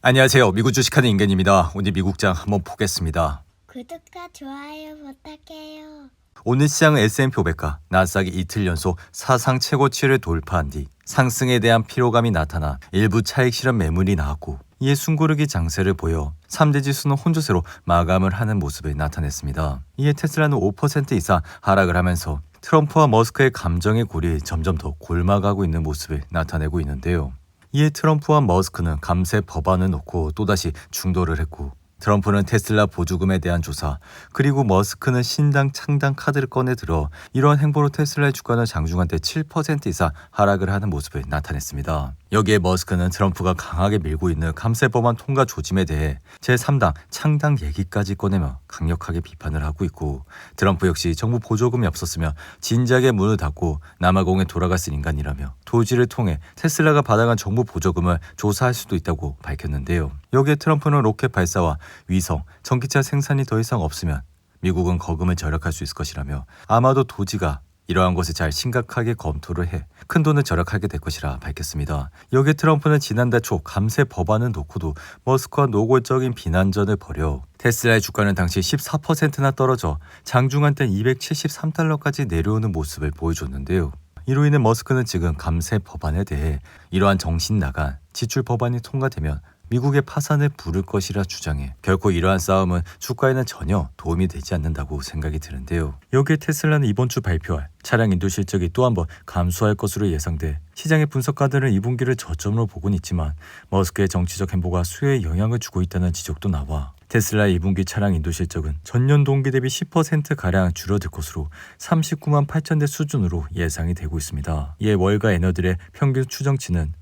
안녕하세요. 미국 주식하는 인간입니다. 오늘 미국장 한번 보겠습니다. 구독과 좋아요 부탁해요. 오늘 시장은 S&P 500과 나스닥이 이틀 연속 사상 최고치를 돌파한 뒤 상승에 대한 피로감이 나타나 일부 차익 실현 매물이 나왔고 이에 숨고르기 장세를 보여 3대 지수는 혼조세로 마감을 하는 모습을 나타냈습니다. 이에 테슬라는 5% 이상 하락을 하면서 트럼프와 머스크의 감정의 골이 점점 더 골마가고 있는 모습을 나타내고 있는데요. 이에 트럼프와 머스크는 감세 법안을 놓고 또다시 중도를 했고 트럼프는 테슬라 보조금에 대한 조사, 그리고 머스크는 신당 창당 카드를 꺼내 들어 이러한 행보로 테슬라의 주가는 장중한 때 7% 이상 하락을 하는 모습을 나타냈습니다. 여기에 머스크는 트럼프가 강하게 밀고 있는 감세 법안 통과 조짐에 대해 제3당 창당 얘기까지 꺼내며 강력하게 비판을 하고 있고 트럼프 역시 정부 보조금이 없었으면 진작에 문을 닫고 남아공에 돌아갔을 인간이라며 도지를 통해 테슬라가 받아간 정부 보조금을 조사할 수도 있다고 밝혔는데요. 여기에 트럼프는 로켓 발사와 위성, 전기차 생산이 더 이상 없으면 미국은 거금을 절약할 수 있을 것이라며 아마도 도지가 이러한 것에 잘 심각하게 검토를 해 큰 돈을 절약하게 될 것이라 밝혔습니다. 여기에 트럼프는 지난달 초 감세 법안을 놓고도 머스크와 노골적인 비난전을 벌여 테슬라의 주가는 당시 14%나 떨어져 장중한 때 273달러까지 내려오는 모습을 보여줬는데요. 이로 인해 머스크는 지금 감세 법안에 대해 이러한 정신 나간 지출 법안이 통과되면 미국의 파산을 부를 것이라 주장해 결코 이러한 싸움은 주가에는 전혀 도움이 되지 않는다고 생각이 드는데요. 여기에 테슬라는 이번 주 발표할 차량 인도 실적이 또 한번 감소할 것으로 예상돼 시장의 분석가들은 2분기를 저점으로 보곤 있지만 머스크의 정치적 행보가 수혜에 영향을 주고 있다는 지적도 나와 테슬라의 2분기 차량 인도 실적은 전년 동기 대비 10%가량 줄어들 것으로 39만 8천 대 수준으로 예상이 되고 있습니다. 이에 월가 에너들의 평균 추정치는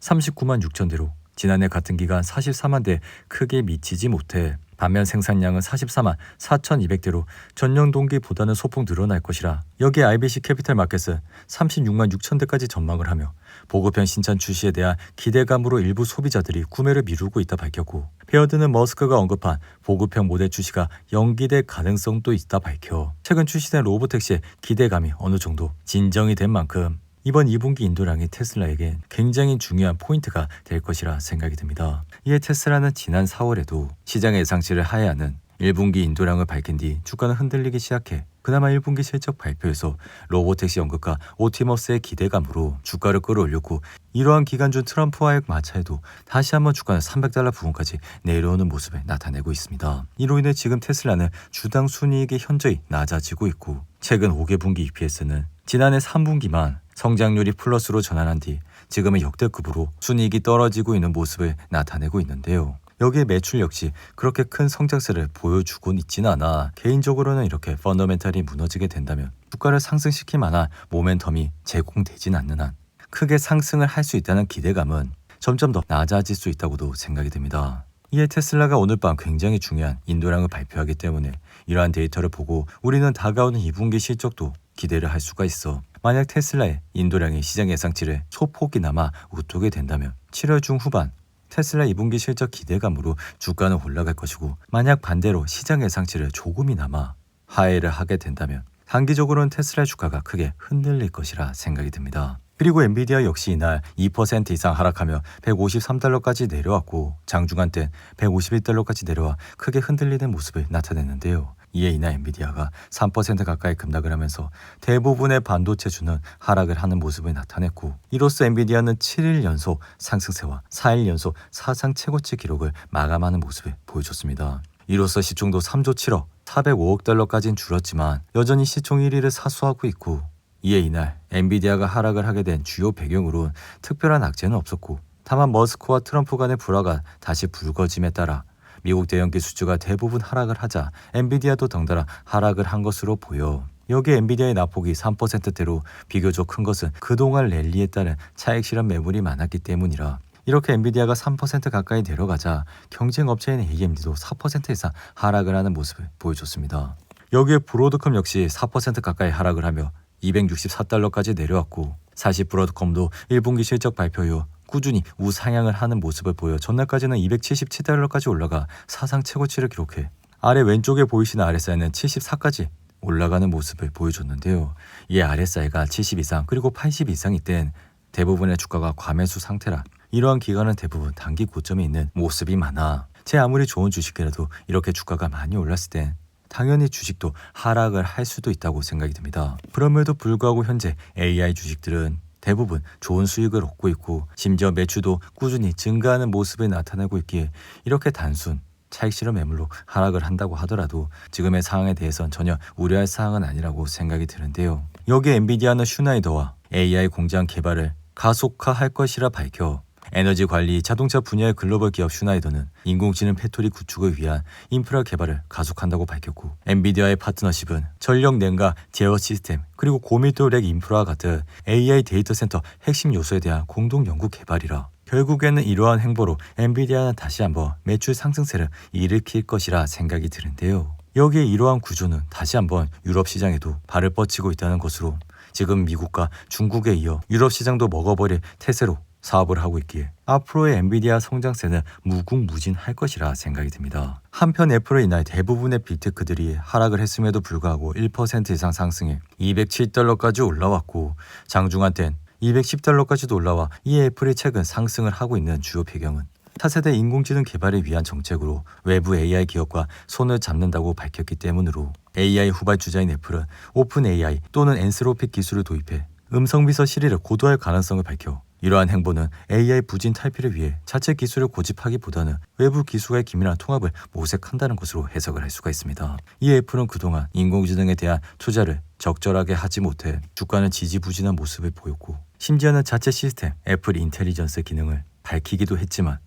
39만 6천 대로 지난해 같은 기간 44만 대 크게 미치지 못해 반면 생산량은 44만 4,200대로 전년 동기보다는 소폭 늘어날 것이라 여기에 IBC 캐피탈 마켓은 36만 6천 대까지 전망을 하며 보급형 신차 출시에 대한 기대감으로 일부 소비자들이 구매를 미루고 있다 밝혔고 베어드는 머스크가 언급한 보급형 모델 출시가 연기될 가능성도 있다 밝혀 최근 출시된 로보택시의 기대감이 어느 정도 진정이 된 만큼 이번 2분기 인도량이 테슬라에게 굉장히 중요한 포인트가 될 것이라 생각이 듭니다. 이에 테슬라는 지난 4월에도 시장의 예상치를 하회하는 1분기 인도량을 밝힌 뒤 주가는 흔들리기 시작해 그나마 1분기 실적 발표에서 로보택시 언급과 오티머스의 기대감으로 주가를 끌어올렸고 이러한 기간 중 트럼프와의 마찰도 다시 한번 주가는 300달러 부근까지 내려오는 모습을 나타내고 있습니다. 이로 인해 지금 테슬라는 주당 순이익이 현저히 낮아지고 있고 최근 5개 분기 EPS는 지난해 3분기만 성장률이 플러스로 전환한 뒤 지금은 역대급으로 순이익이 떨어지고 있는 모습을 나타내고 있는데요. 여기에 매출 역시 그렇게 큰 성장세를 보여주곤 있지는 않아 개인적으로는 이렇게 펀더멘탈이 무너지게 된다면 주가를 상승시킬 만한 모멘텀이 제공되진 않는 한 크게 상승을 할 수 있다는 기대감은 점점 더 낮아질 수 있다고도 생각이 됩니다. 이에 테슬라가 오늘 밤 굉장히 중요한 인도량을 발표하기 때문에 이러한 데이터를 보고 우리는 다가오는 2분기 실적도 기대를 할 수가 있어 만약 테슬라의 인도량이 시장 예상치를 소폭이나마 웃도게 된다면 7월 중후반 테슬라 2분기 실적 기대감으로 주가는 올라갈 것이고 만약 반대로 시장 예상치를 조금이나마 하회를 하게 된다면 단기적으로는 테슬라 주가가 크게 흔들릴 것이라 생각이 듭니다. 그리고 엔비디아 역시 이날 2% 이상 하락하며 153달러까지 내려왔고 장중한 땐 151달러까지 내려와 크게 흔들리는 모습을 나타냈는데요. 이에 이날 엔비디아가 3% 가까이 급락을 하면서 대부분의 반도체주는 하락을 하는 모습을 나타냈고 이로써 엔비디아는 7일 연속 상승세와 4일 연속 사상 최고치 기록을 마감하는 모습을 보여줬습니다. 이로써 시총도 3조 7억 405억 달러까지는 줄었지만 여전히 시총 1위를 사수하고 있고 이에 이날 엔비디아가 하락을 하게 된 주요 배경으론 특별한 악재는 없었고 다만 머스크와 트럼프 간의 불화가 다시 불거짐에 따라 미국 대형 기술주가 대부분 하락을 하자 엔비디아도 덩달아 하락을 한 것으로 보여. 여기에 엔비디아의 낙폭이 3%대로 비교적 큰 것은 그동안 랠리에 따른 차익 실현 매물이 많았기 때문이라. 이렇게 엔비디아가 3% 가까이 내려가자 경쟁 업체인 AMD도 4% 이상 하락을 하는 모습을 보여줬습니다. 여기에 브로드컴 역시 4% 가까이 하락을 하며 264달러까지 내려왔고 사실 브로드컴도 1분기 실적 발표 이후 꾸준히 우상향을 하는 모습을 보여 전날까지는 277달러까지 올라가 사상 최고치를 기록해 아래 왼쪽에 보이시는 RSI는 74까지 올라가는 모습을 보여줬는데요. 이 RSI가 70 이상 그리고 80 이상일 땐 대부분의 주가가 과매수 상태라 이러한 기간은 대부분 단기 고점에 있는 모습이 많아 제 아무리 좋은 주식이라도 이렇게 주가가 많이 올랐을 땐 당연히 주식도 하락을 할 수도 있다고 생각이 듭니다. 그럼에도 불구하고 현재 AI 주식들은 대부분 좋은 수익을 얻고 있고 심지어 매출도 꾸준히 증가하는 모습을 나타내고 있기에 이렇게 단순 차익 실험 매물로 하락을 한다고 하더라도 지금의 상황에 대해선 전혀 우려할 사항은 아니라고 생각이 드는데요. 여기에 엔비디아는 슈나이더와 AI 공장 개발을 가속화할 것이라 밝혀 에너지 관리 자동차 분야의 글로벌 기업 슈나이더는 인공지능 패토리 구축을 위한 인프라 개발을 가속한다고 밝혔고 엔비디아의 파트너십은 전력 냉각 제어 시스템 그리고 고밀도 렉 인프라와 같은 AI 데이터 센터 핵심 요소에 대한 공동 연구 개발이라 결국에는 이러한 행보로 엔비디아는 다시 한번 매출 상승세를 일으킬 것이라 생각이 드는데요. 여기에 이러한 구조는 다시 한번 유럽 시장에도 발을 뻗치고 있다는 것으로 지금 미국과 중국에 이어 유럽 시장도 먹어버릴 태세로 사업을 하고 있기에 앞으로의 엔비디아 성장세는 무궁무진할 것이라 생각이 듭니다. 한편 애플로 인해 대부분의 빅테크들이 하락을 했음에도 불구하고 1% 이상 상승해 207달러까지 올라왔고 장중한 땐 210달러까지도 올라와 이 애플이 최근 상승을 하고 있는 주요 배경은 차세대 인공지능 개발을 위한 정책으로 외부 AI 기업과 손을 잡는다고 밝혔기 때문으로 AI 후발주자인 애플은 오픈 AI 또는 엔스로픽 기술을 도입해 음성 비서 시리를 고도할 가능성을 밝혀 이러한 행보는 AI 부진 탈피를 위해 자체 기술을 고집하기보다는 외부 기술과의 긴밀한 통합을 모색한다는 것으로 해석을 할 수가 있습니다. 이 애플은 그동안 인공지능에 대한 투자를 적절하게 하지 못해 주가는 지지부진한 모습을 보였고 심지어는 자체 시스템 애플 인텔리전스 기능을 밝히기도 했지만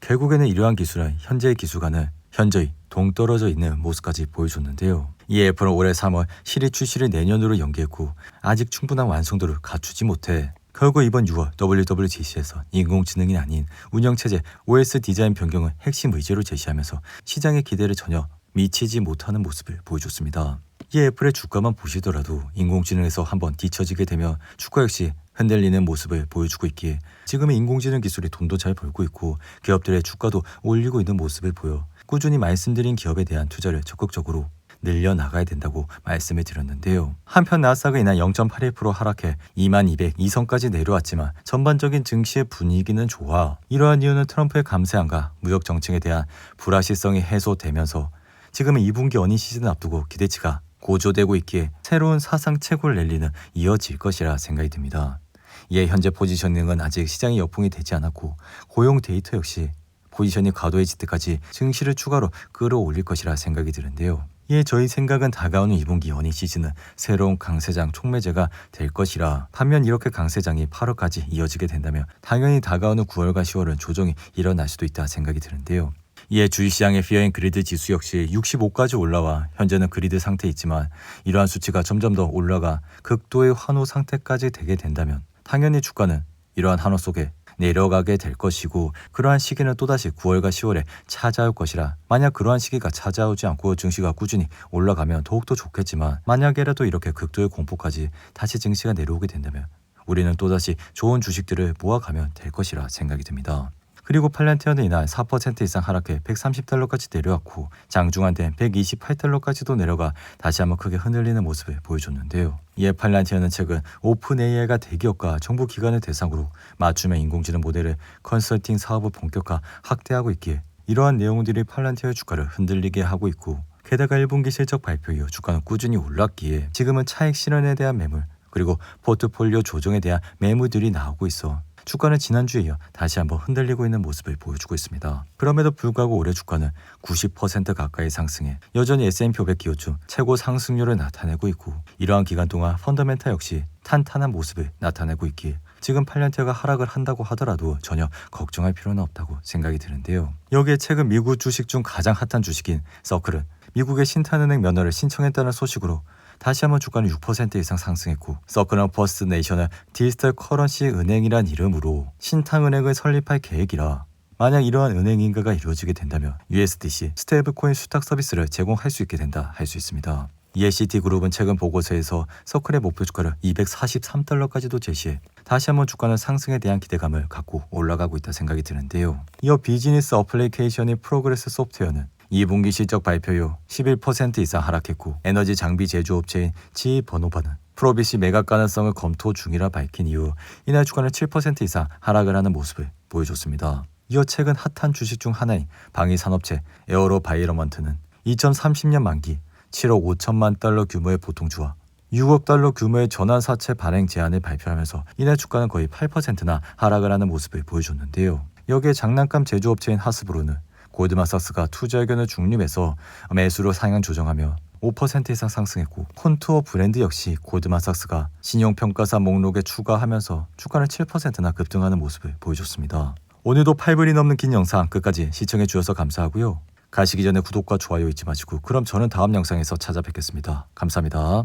결국에는 이러한 기술은 현재의 기술과는 현저히 동떨어져 있는 모습까지 보여줬는데요. 이 애플은 올해 3월 시리 출시를 내년으로 연기했고 아직 충분한 완성도를 갖추지 못해 결국 이번 6월 WWDC에서 인공지능이 아닌 운영체제 OS 디자인 변경을 핵심 의제로 제시하면서 시장의 기대를 전혀 미치지 못하는 모습을 보여줬습니다. 이 애플의 주가만 보시더라도 인공지능에서 한번 뒤처지게 되면 주가 역시 흔들리는 모습을 보여주고 있기에 지금의 인공지능 기술이 돈도 잘 벌고 있고 기업들의 주가도 올리고 있는 모습을 보여 꾸준히 말씀드린 기업에 대한 투자를 적극적으로 늘려나가야 된다고 말씀을 드렸는데요. 한편 나스닥은 이날 0.81% 하락해 2202선까지 내려왔지만 전반적인 증시의 분위기는 좋아. 이러한 이유는 트럼프의 감세안과 무역 정책에 대한 불확실성이 해소되면서 지금은 2분기 어닝 시즌을 앞두고 기대치가 고조되고 있기에 새로운 사상 최고 랠리는 이어질 것이라 생각이 듭니다. 이에 현재 포지셔닝은 아직 시장이 여풍이 되지 않았고 고용 데이터 역시 포지션이 과도해질 때까지 증시를 추가로 끌어올릴 것이라 생각이 드는데요. 이에 저희 생각은 다가오는 2분기 연희 시즌은 새로운 강세장 촉매제가 될 것이라 반면 이렇게 강세장이 8월까지 이어지게 된다면 당연히 다가오는 9월과 10월은 조정이 일어날 수도 있다 생각이 드는데요. 이에 주식시장의 피어인 그리드 지수 역시 65까지 올라와 현재는 그리드 상태에 있지만 이러한 수치가 점점 더 올라가 극도의 환호 상태까지 되게 된다면 당연히 주가는 이러한 환호 속에 내려가게 될 것이고 그러한 시기는 또다시 9월과 10월에 찾아올 것이라 만약 그러한 시기가 찾아오지 않고 증시가 꾸준히 올라가면 더욱더 좋겠지만 만약에라도 이렇게 극도의 공포까지 다시 증시가 내려오게 된다면 우리는 또다시 좋은 주식들을 모아가면 될 것이라 생각이 듭니다. 그리고 팔란티어는 이날 4% 이상 하락해 130달러까지 내려왔고 장중한 땐 128달러까지도 내려가 다시 한번 크게 흔들리는 모습을 보여줬는데요. 이에 팔란티어는 최근 오픈 AI가 대기업과 정부 기관을 대상으로 맞춤형 인공지능 모델을 컨설팅 사업을 본격화 확대하고 있기에 이러한 내용들이 팔란티어의 주가를 흔들리게 하고 있고 게다가 1분기 실적 발표 이후 주가는 꾸준히 올랐기에 지금은 차익 실현에 대한 매물 그리고 포트폴리오 조정에 대한 매물들이 나오고 있어 주가는 지난주에 이어 다시 한번 흔들리고 있는 모습을 보여주고 있습니다. 그럼에도 불구하고 올해 주가는 90% 가까이 상승해 여전히 S&P 500 기호 중 최고 상승률을 나타내고 있고 이러한 기간 동안 펀더멘탈 역시 탄탄한 모습을 나타내고 있기에 지금 팔란티어가 하락을 한다고 하더라도 전혀 걱정할 필요는 없다고 생각이 드는데요. 여기에 최근 미국 주식 중 가장 핫한 주식인 서클은 미국의 신탄은행 면허를 신청했다는 소식으로 다시 한번 주가는 6% 이상 상승했고 서클은 퍼스트 네이셔널 디지털 커런시 은행이란 이름으로 신탕은행을 설립할 계획이라 만약 이러한 은행 인가가 이루어지게 된다면 USDC 스테이블 코인 수탁 서비스를 제공할 수 있게 된다 할 수 있습니다. ELCT 그룹은 최근 보고서에서 서클의 목표 주가를 243달러까지도 제시해 다시 한번 주가는 상승에 대한 기대감을 갖고 올라가고 있다 생각이 드는데요. 이어 비즈니스 어플리케이션인 프로그레스 소프트웨어는 2분기 실적 발표후 11% 이상 하락했고 에너지 장비 제조업체인 지버노바는 프로비시 매각 가능성을 검토 중이라 밝힌 이후 이날 주가는 7% 이상 하락을 하는 모습을 보여줬습니다. 이어 최근 핫한 주식 중 하나인 방위 산업체 에어로 바이러먼트는 2030년 만기 7억 5천만 달러 규모의 보통주와 6억 달러 규모의 전환 사채 발행 제한을 발표하면서 이날 주가는 거의 8%나 하락을 하는 모습을 보여줬는데요. 여기에 장난감 제조업체인 하스브로는 골드만삭스가 투자 의견을 중립해서 매수로 상향 조정하며 5% 이상 상승했고 콘투어 브랜드 역시 골드만삭스가 신용평가사 목록에 추가하면서 주가는 7%나 급등하는 모습을 보여줬습니다. 오늘도 8분이 넘는 긴 영상 끝까지 시청해 주셔서 감사하고요. 가시기 전에 구독과 좋아요 잊지 마시고 그럼 저는 다음 영상에서 찾아뵙겠습니다. 감사합니다.